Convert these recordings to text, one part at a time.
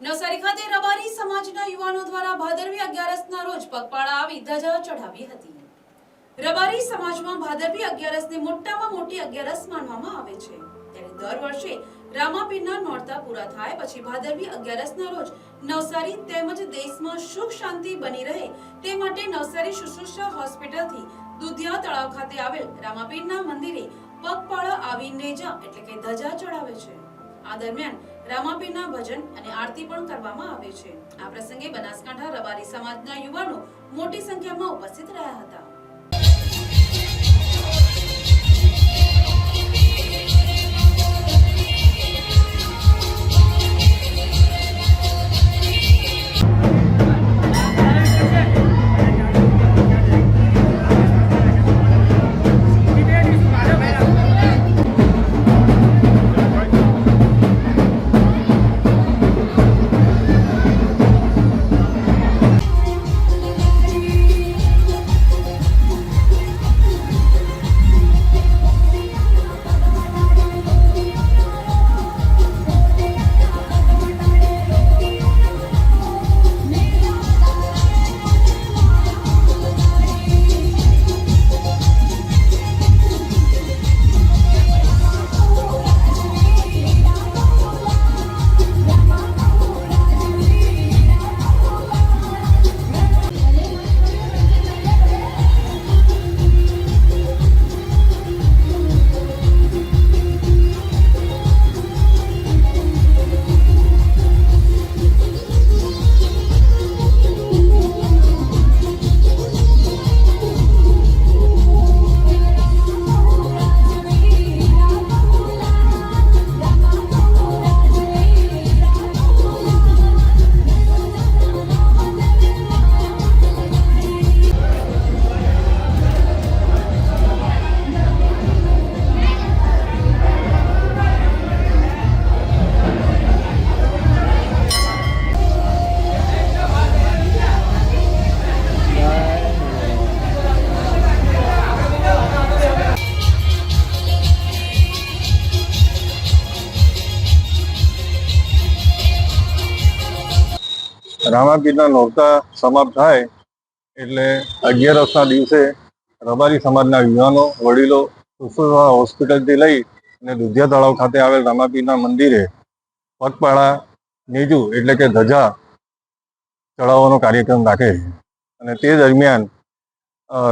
નવસારી ખાતે રબારી સમાજના યુવાનો દ્વારા ભાદરવી અગિયારસના રોજ પગપાળા આવી ધજા ચઢાવી હતી. રબારી સમાજમાં ભાદરવી અગિયારસને મોટામાં મોટી અગિયારસ માનવામાં આવે છે. ત્યારે દર વર્ષે રામાપીરના નોરતા પૂરા થાય પછી ભાદરવી અગિયારસના રોજ નવસારી તેમજ દેશમાં સુખ શાંતિ બની રહે તે માટે નવસારી શુશ્રુષા હોસ્પિટલથી દુધિયા તળાવ ખાતે આવેલ રામાપીરના મંદિરે પગપાળા આવી નેજા એટલે કે ધજા ચડાવે છે. આ દરમિયાન રામાપીરના ભજન અને આરતી પણ કરવામાં આવે છે. આ પ્રસંગે બનાસકાંઠા રબારી સમાજના યુવાનો મોટી સંખ્યામાં ઉપસ્થિત રહ્યા હતા. રામાપીરના નોરતા સમાપ્ત થાય એટલે અગિયારસના દિવસે રબારી સમાજના યુવાનો, વડીલો સુસુવા હોસ્પિટલથી લઈ અને દુધિયા તળાવ ખાતે આવેલ રામાપીરના મંદિરે પગપાળા, નીજુ એટલે કે ધજા ચડાવવાનો કાર્યક્રમ રાખે છે. અને તે દરમિયાન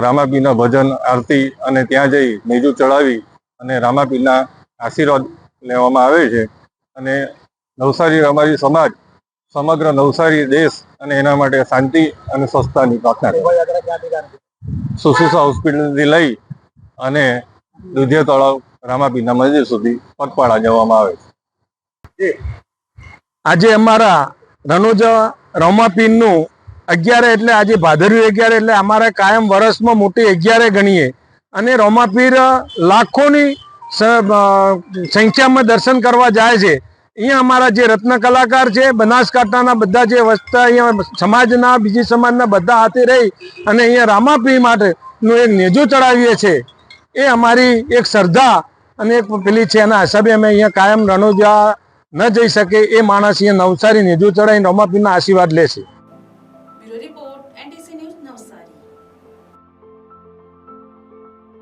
રામાપીરના ભજન, આરતી અને ત્યાં જઈ નેજુ ચડાવી અને રામાપીરના આશીર્વાદ લેવામાં આવે છે. અને નવસારી રબારી સમાજ સમગ્ર નવસારી દેશ અને એના માટે શાંતિ અને સ્વચ્છતાની પ્રાર્થના સુસુસા હોસ્પિટલથી લઈ અને દુધિયા તળાવ રામાપીરના મંદિર સુધી પગપાળા જવામાં આવે છે. આજે અમારા રણોજ રમાપીનનું અગિયારે એટલે આજે ભાદરવી અગિયારે એટલે અમારે કાયમ વર્ષમાં મોટી અગિયારે ગણીએ. અને રોમાપીર લાખોની સંખ્યામાં દર્શન કરવા જાય છે. અહીંયા અમારા જે રત્ન કલાકાર છે, બનાસકાંઠાના બધા જે વસતા અહીંયા સમાજના, બીજી સમાજના બધા હાથે રહી અને અહીંયા રામાપી માટેનું એક નેજો ચડાવીએ છીએ એ અમારી એક શ્રદ્ધા અને એક પેલી છે, એના હિસાબે અમે અહીંયા કાયમ રણોજા ન જઈ શકે એ માણસ અહીંયા નવસારી નેજો ચડાવીને રામાપીના આશીર્વાદ લે છે.